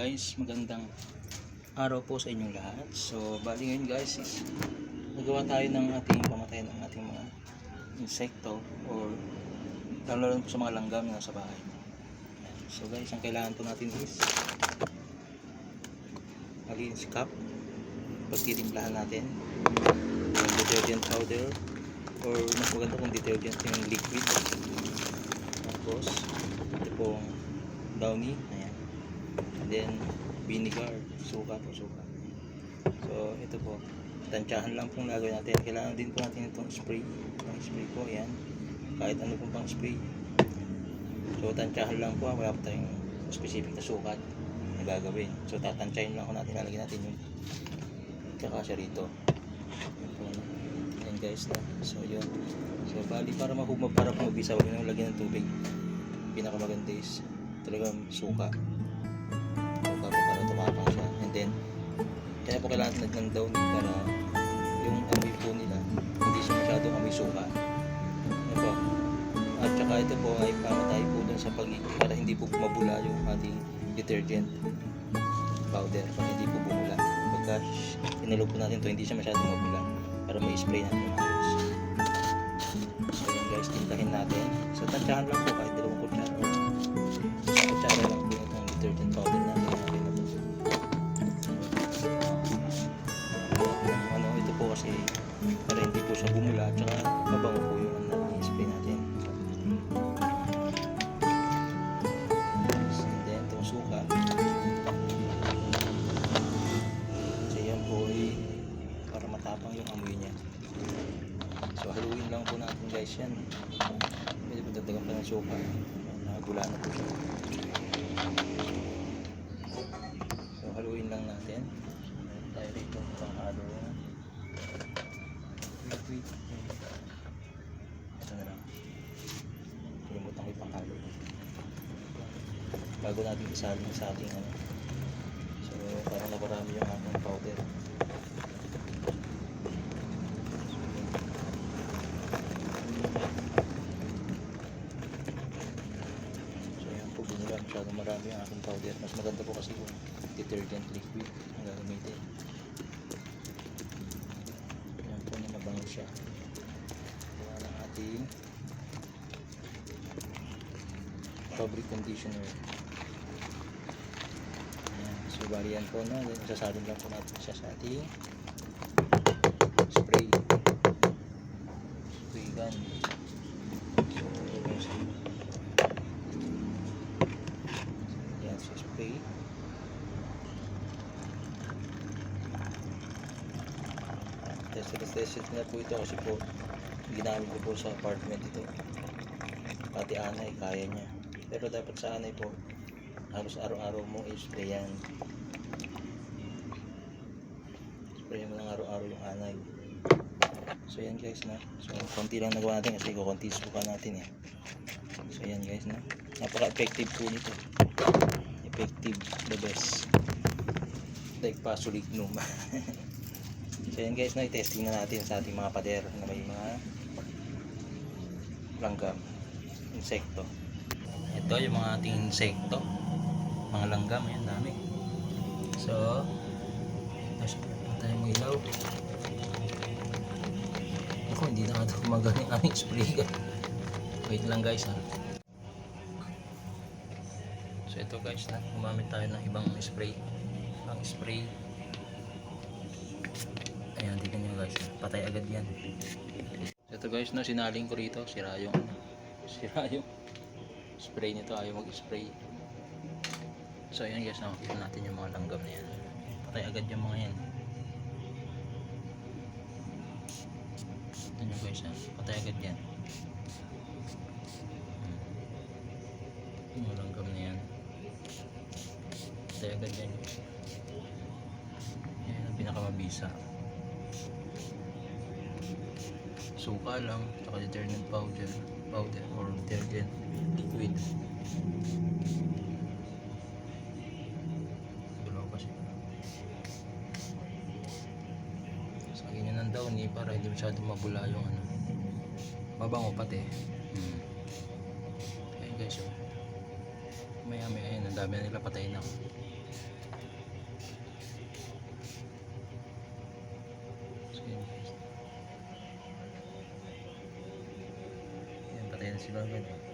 guys, magandang araw po sa inyong lahat. So, bali ngayon guys is nagawa tayo ng ating pamatayan ng ating mga insekto or lalo sa mga langgam na nasa bahay. So guys, ang kailangan po natin is malinis cup pagtitimplahan natin detergent powder or mas maganda kung detergent yung liquid tapos ito pong downy then vinegar suka po suka. So ito po tansyahan lang pong gagawin natin. Kailangan din po natin itong spray. Ang spray po ayan. Kahit ano pong pang spray. So tansyahan lang po ah. wala po tayong specific na sukat na gagawin. So tatansyahin lang ko natin. Lalagyan natin yung kakasya rito. Yan po, guys na so yun. So bali para mahumab para po mabisa huwag nyo lagyan ng tubig. Pinakamaganda is talagang suka. po then kaya po kailangan natin ng down para yung amoy po nila hindi siya masyadong amoy suka. Ano po? At saka ito po ay pamatay po dun sa pag para hindi po mabula yung ating detergent. Powder para hindi po bumula. Pagka inulog po natin to hindi siya masyadong mabula. Para may spray natin yung ayos so yun guys tintahin natin. So tansyahan lang po kahit dalawang kutsara para hindi po siya bumula at saka mabango po yung ano, spray natin. And then itong suka kasi yan po ay para matapang yung amoy niya. So haluin lang po natin guys yan. Pwede po dagdagan pa ng suka. Nakagula na po siya. So haluin lang natin. Tayo rito pang halo wait. Ito na lang. Kalimutan ko panghalo bago natin isalin sa ating ano. So parang naparami yung ating powder. Masyadong marami ang ating powder. Mas maganda po kasi yung detergent liquid ang gagamitin yan po na mabango siya gawa ng ating fabric conditioner Ayan. So, bali yan po, no? Sasalin lang po natin siya sa ating spray. Spray gun. So, guys. Yan, so spray. Tested na po ito kasi po ginamit ko po sa apartment ito. Pati anay, kaya niya. Pero dapat sa anay po, halos araw-araw mo i-spray yan. Spray mo lang araw-araw yung anay. So yan guys na. So konti lang nagawa natin kasi kukunti suka natin eh. So yan guys na. Napaka-effective po nito. Effective the best. Like pasulignum. so yan guys na i-testing na natin sa ating mga pader na may mga langgam, insekto. Ito yung mga ating insekto mga langgam, ayan dami. So, pa tayong ilaw. Ako, hindi na ito gumagana yung aming spray gun. Wait lang guys ha. So ito guys gumamit tayo ng ibang spray. Ang spray. Guys. Patay agad yan. Ito guys na, sinaling ko rito. Sira yung. Sira yung spray nito. Ayaw mag-spray. So ayan guys, nakakita natin yung mga langgam na yan. Patay agad yung mga yan. Ito nyo guys patay agad yan. Hmm. Yung mga langgam na yan. Patay agad yan. Yan ang pinakamabisa. Suka lang, tsaka detergent powder, powder or detergent liquid. Dalawa pa siya. Sa ganyan ng daw ni para hindi masyadong mabula yung ano. Mabango pati. Hmm. Ayun guys oh. Maya maya ayun, ang dami na nila patayin ako. Yang.